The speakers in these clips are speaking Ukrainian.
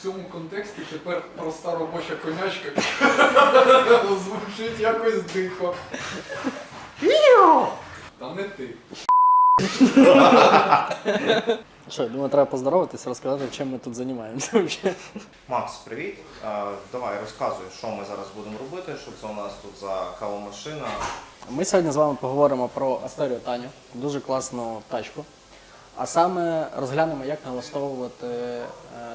В цьому контексті тепер проста робоча конячка звучить якось дико. Та не ти. Що, я думаю, треба поздороватися, розказати, чим ми тут займаємося взагалі. Макс, привіт. Е, давай розказуй, що ми зараз будемо робити, що це у нас тут за кавомашина. Ми сьогодні з вами поговоримо про Астерію Таню, дуже класну тачку. А саме розглянемо, як налаштовувати е,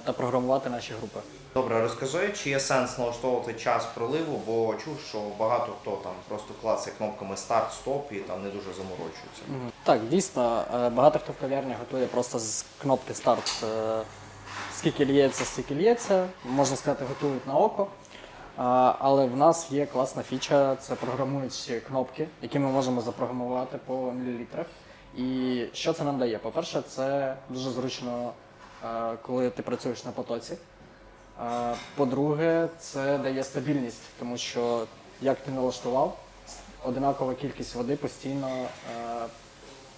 та програмувати наші групи. Добре, розкажи, чи є сенс налаштовувати час проливу, бо чув, що багато хто там просто клацає кнопками старт, стоп і там не дуже заморочується. Так, дійсно, е, багато хто в кав'ярні готує просто з кнопки старт. е, Скільки лється, стільки лється, можна сказати, готують на око. Але в нас є класна фіча, це програмуючі кнопки, які ми можемо запрограмувати по мілілітрах. І що це нам дає? По-перше, це дуже зручно, е, коли ти працюєш на потоці. По-друге, це дає стабільність, тому що як ти налаштував, одинакова кількість води постійно е,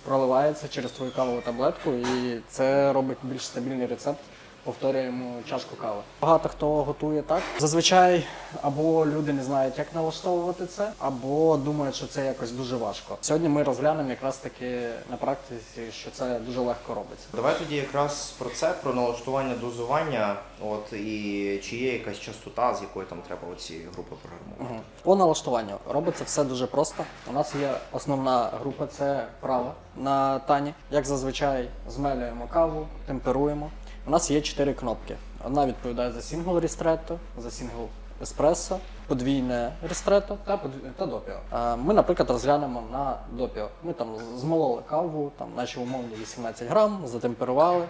проливається через твою кавову таблетку, і це робить більш стабільний рецепт. Повторюємо чашку кави. Багато хто готує так. Зазвичай або люди не знають, як налаштовувати це, або думають, що це якось дуже важко. Сьогодні ми розглянемо якраз таки на практиці, що це дуже легко робиться. Давай тоді якраз про це, про налаштування дозування, от і чи є якась частота, з якої там треба оці групи програмувати. Мгм. По налаштуванню робиться все дуже просто. У нас є основна група, це права на тані. Як зазвичай змелюємо каву, темперуємо. У нас є чотири кнопки. Одна відповідає за сингл рістретто, за сингл еспресо, подвійне рістретто та, та допіо. Ми, наприклад, розглянемо на допіо. Ми там змололи каву, там наші умовні 18 грам, затемперували,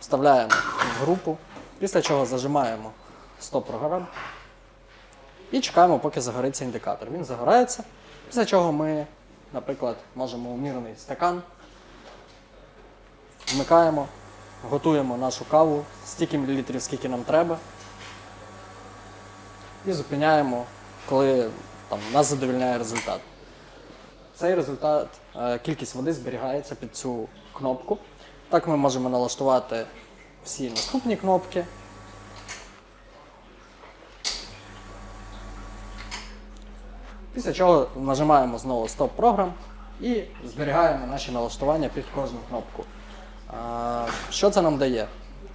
вставляємо в групу, після чого зажимаємо стоп програм і чекаємо, поки загориться індикатор. Він загорається, після чого ми, наприклад, можемо умірений стакан, вмикаємо, готуємо нашу каву стільки мілілітрів, скільки нам треба. І зупиняємо, коли там, нас задовільняє результат. Цей результат, е, кількість води зберігається під цю кнопку. Так ми можемо налаштувати всі наступні кнопки. Після чого нажимаємо знову стоп програм і зберігаємо наші налаштування під кожну кнопку. Що це нам дає?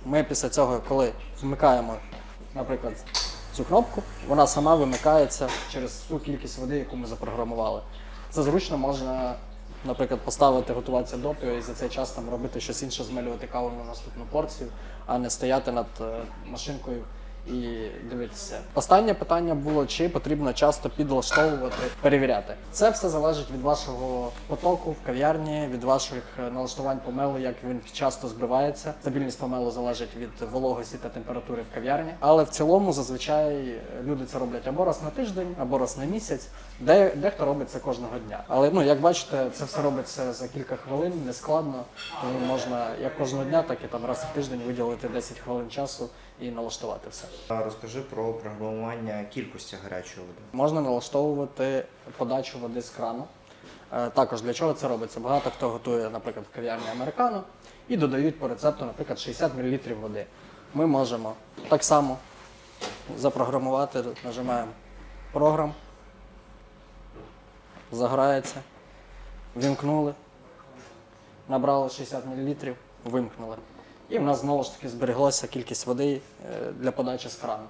Ми після цього, коли вмикаємо, наприклад, цю кнопку, вона сама вимикається через ту кількість води, яку ми запрограмували. Це зручно можна, наприклад, поставити готуватися допіо і за цей час там робити щось інше, змелювати каву на наступну порцію, а не стояти над е, машинкою і дивитися. Останнє питання було, чи потрібно часто підлаштовувати, перевіряти. Це все залежить від вашого потоку в кав'ярні, від ваших е, налаштувань помелу, як він часто збивається. Стабільність помелу залежить від вологості та температури в кав'ярні. Але в цілому зазвичай е, люди це роблять або раз на тиждень, або раз на місяць. Де, дехто робить це кожного дня. Але ну як бачите, це все робиться за кілька хвилин, не складно. Тому можна як кожного дня, так і там раз в тиждень виділити 10 хвилин часу і налаштувати все. Розкажи про програмування кількості гарячої води. Можна налаштовувати подачу води з крану. Е, Також для чого це робиться? Багато хто готує, наприклад, в кав'ярні американо і додають по рецепту, наприклад, 60 мл води. Ми можемо так само запрограмувати, нажимаємо програм, заграється, вімкнули, набрали 60 мл, вимкнули. І в нас знову ж таки збереглася кількість води е, для подачі з крану.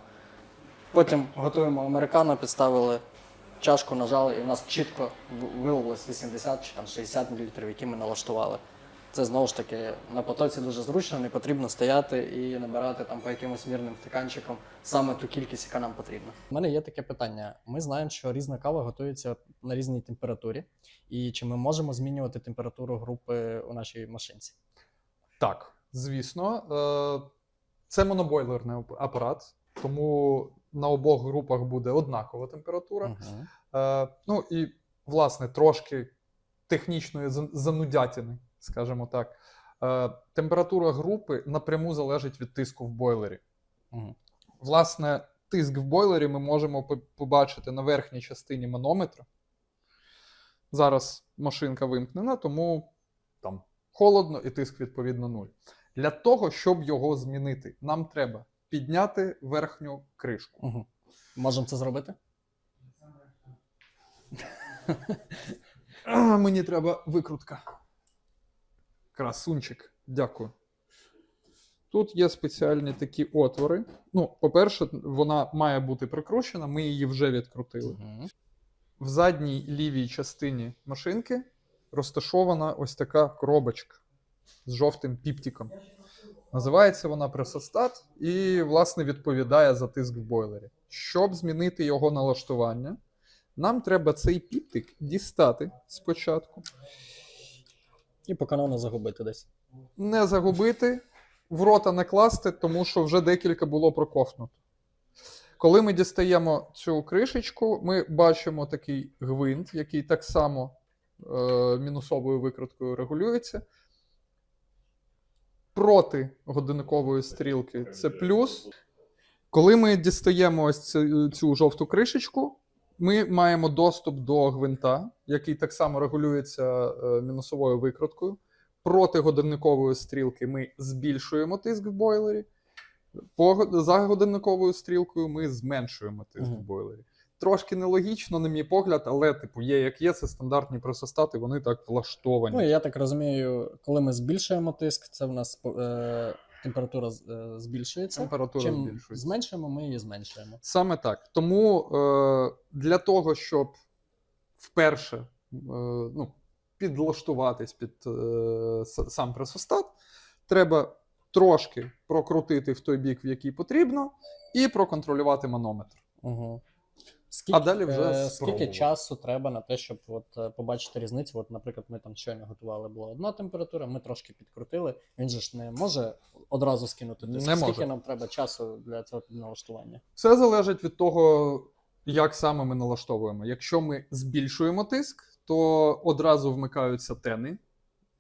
Потім готуємо американо, підставили чашку, нажали, і в нас чітко вилилось 80 чи там 60 мл, які ми налаштували. Це знову ж таки на потоці дуже зручно, не потрібно стояти і набирати там по якимось мірним стаканчикам саме ту кількість, яка нам потрібна. У мене є таке питання. Ми знаємо, що різна кава готується на різній температурі, і чи ми можемо змінювати температуру групи у нашій машинці? Так, звісно. Е, Це монобойлерний апарат, тому на обох групах буде однакова температура. Е, Ну і, власне, трошки технічної занудятини, скажімо так. Е, Температура групи напряму залежить від тиску в бойлері. Мгм. Власне, тиск в бойлері ми можемо побачити на верхній частині манометра. Зараз машинка вимкнена, тому там холодно і тиск відповідно нуль. Для того, щоб його змінити, нам треба підняти верхню кришку. Угу. Можемо це зробити? А, мені треба викрутка. Красунчик. Дякую. Тут є спеціальні такі отвори. Ну, по-перше, вона має бути прикручена, ми її вже відкрутили. Угу. В задній лівій частині машинки розташована ось така коробочка з жовтим піптиком. Називається вона пресостат і, власне, відповідає за тиск в бойлері. Щоб змінити його налаштування, нам треба цей піптик дістати спочатку, І по канону загубити десь. не загубити, в рота не класти, тому що вже декілька було проковтнуто. Коли ми дістаємо цю кришечку, ми бачимо такий гвинт, який так само е, мінусовою викруткою регулюється. Проти годинникової стрілки це плюс. Коли ми дістаємо ось цю, цю жовту кришечку, ми маємо доступ до гвинта, який так само регулюється е, мінусовою викруткою. Проти годинникової стрілки ми збільшуємо тиск в бойлері. По, за годинниковою стрілкою ми зменшуємо тиск Мгм. в бойлері. Трошки нелогічно, на мій погляд, але типу є як є, це стандартні пресостати, вони так влаштовані. Ну, я так розумію, коли ми збільшуємо тиск, це в нас е, температура е, збільшується. Температура Чим збільшується. зменшуємо, ми її зменшуємо. Саме так. Тому е, для того, щоб вперше е, ну, підлаштуватись під е, сам пресостат, треба трошки прокрутити в той бік, в який потрібно, і проконтролювати манометр. Угу. Скільки, А далі вже е, скільки часу треба на те, щоб от, е, побачити різницю? От, наприклад, ми там щойно готували, була одна температура, ми трошки підкрутили. Він же ж не може одразу скинути тиск. Не Скільки може. нам треба часу для цього налаштування? Це залежить від того, як саме ми налаштовуємо. Якщо ми збільшуємо тиск, то одразу вмикаються тени,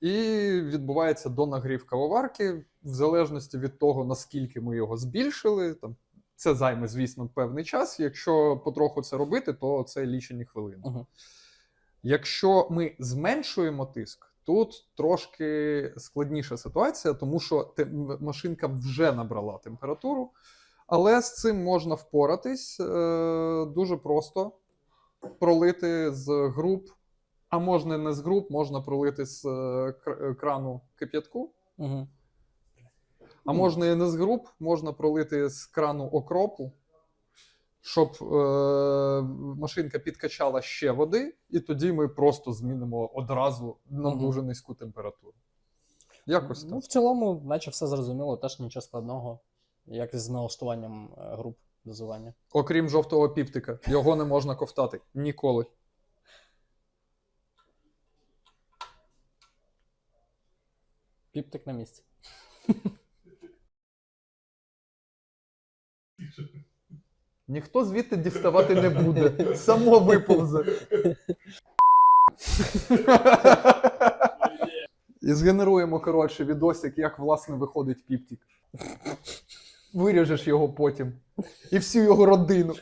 і відбувається донагрів кавоварки, в залежності від того, наскільки ми його збільшили. Там, це займе, звісно, певний час. Якщо потроху це робити, то це лічені хвилини. Угу. Якщо ми зменшуємо тиск, тут трошки складніша ситуація, тому що машинка вже набрала температуру, але з цим можна впоратись е, дуже просто пролити з груп, а можна не з груп, можна пролити з е, крану кип'ятку. Угу. А можна і не з груп, можна пролити з крану окропу, щоб е, машинка підкачала ще води, і тоді ми просто змінимо одразу на дуже низьку температуру. Якось Ну, так. в цілому, наче все зрозуміло, теж нічого складного, як з налаштуванням е, груп дозування. Окрім жовтого піптика, його не можна ковтати ніколи. Піптик на місці. Ніхто звідти діставати не буде. Само виповзе. І згенеруємо, коротше, відосик, як власне виходить піптік. Виріжеш його потім. І всю його родину.